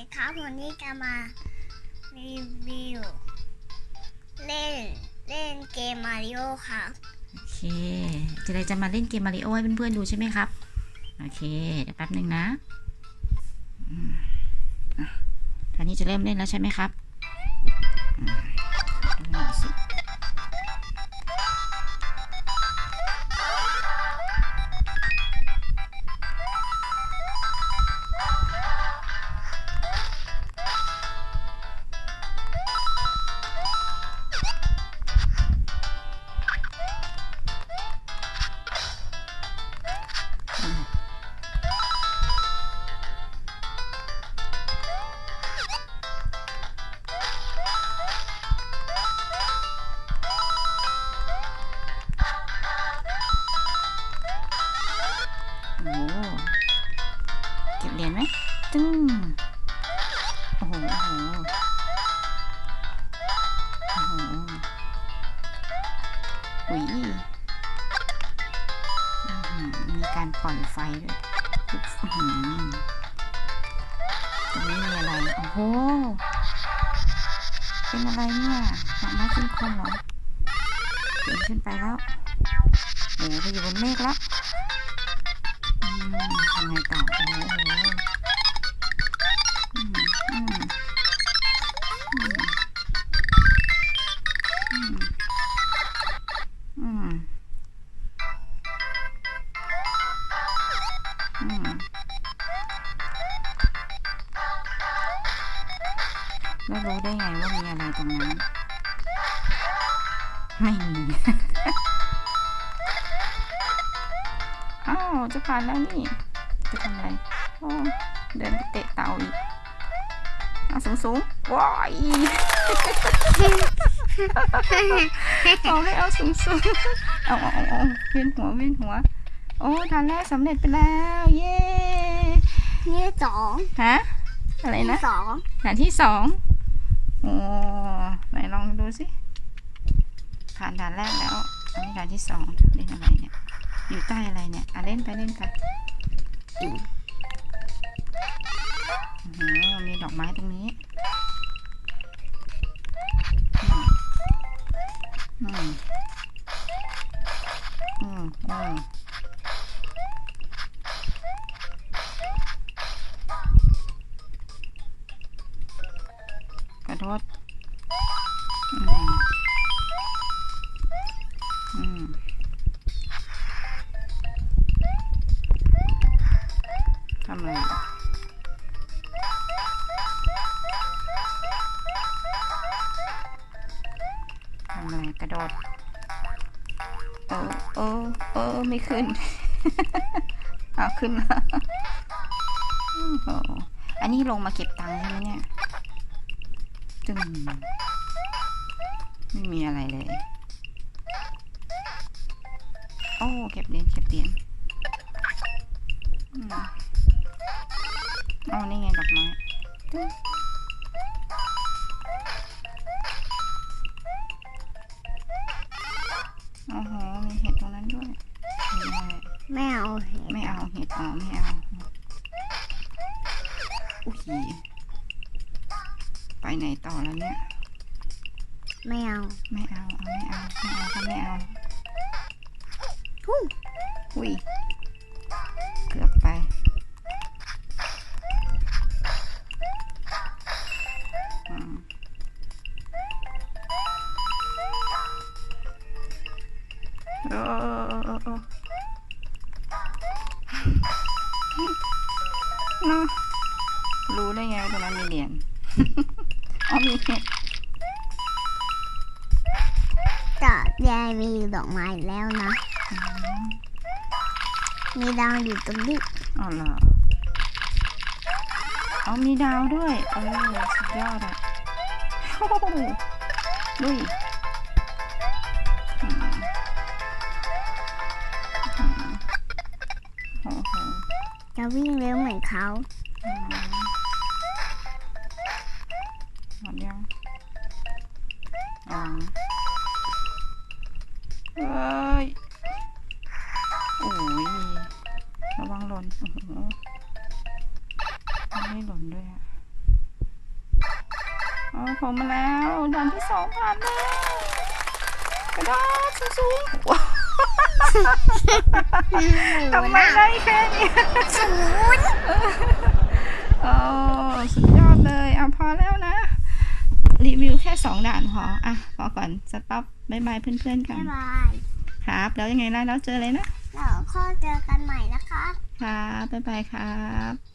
ดีครับวันนี้จะมารีวิวเล่นเล่นเกมมาริโอครับโอเคเจะเลยจะมาเล่นเกมมาริโอให้เพื่อนๆดูใช่ไหมครับ โอเค เดี๋ยวแป๊บหนึ่งนะตอนนี้จะเริ่มเล่นแล้วใช่ไหมครับ ตึ้งโอ้โหโอ้โหโอ้โหอุ้ยมีการปล่อยไฟด้วยอื้อหือตรงนี้มีอะไร โอ้โห เป็นอะไรเนี่ยหมาไม้นคนเหรอเดินขึ้นไปแล้วโอ้โหไปอยู่บนเมฆแล้วทำไงต่อโอ้โห อืมอืมอืมอืมอืมอืมแล้วรู้ได้ไงว่ามีอะไรตรงนั้น ไม่มีอ้าวจะผ่านแล้วนี่ จะทำอะไร โอ้ เดินไปเตะเต่าอีก เอาสูงสูงๆว้ายเอาเลยเอาสูงสูงๆเอาเอาเอาเอาเวียนหัวเวียนหัว โอ้ทานแรกสำเร็จไปแล้ว เย้นี่สองฮะอะไรนะสองฐานที่สองโอ้ไหนลองดูสิผ่านด่านแรกแล้วอันนี้ด่านที่สองเล่นอะไรเนี่ย อยู่ใต้อะไรเนี่ยอะเล่นไปเล่นไปอือหือ มีดอกไม้ตรงนี้อืมอืมอืมอืมกระโดดอืมอืมทำอะไร ทำอะไรกระโดดเออเออเออไม่ขึ้น เอาขึ้นแล้วโอ้อันนี้ลงมาเก็บตังค์ใช่ไหมเนี่ยตึงไม่มีอะไรเลย โอ้ เก็บเหรียญเก็บเหรียญอืมเอานี่ไงดอกไม้ โอ้โหมีเห็ดตรงนั้นด้วยไม่ได้ไม่เอาเห็นไม่เอาเห็ดอ๋อไม่เอาอุ้ยไปไหนต่อแล้วเนี่ย ไม่เอา ไม่เอา เอาไม่เอา ไม่เอาก็ไม่เอาฮู้อุ้ย โอ้นรู้ได้ไงว่าตรงนั้นมีเหรียญอ๋อมีเห็ดแต่ยายมีดอกไม้แล้วนะ มีดาวอยู่ตรงนี้ อ๋อเหรออ๋อมีดาวด้วยเออสุดยอดอะ โอ้โหดุ จะวิ่งเร็วเหมือนเขาหมดยังยังเฮ้ยโอ้ยระวังหล่นโอ้โหไม่หล่นด้วยอะผมมาแล้วด่านที่สองผ่านแล้วกระโดดสูงๆ ทำไมได้แค่เนี้ยศูนย์โอ้สุดยอดเลยเอาพอแล้วนะ รีวิวแค่สองด่านพออะพอก่อนสต็อปบายบายเพื่อนๆกับ๊านยบายครับแล้วยังไงล่ะแล้วเจอเลยนะแล้วก็เจอกันใหม่นะคะ ครับบ๊ายบายครับ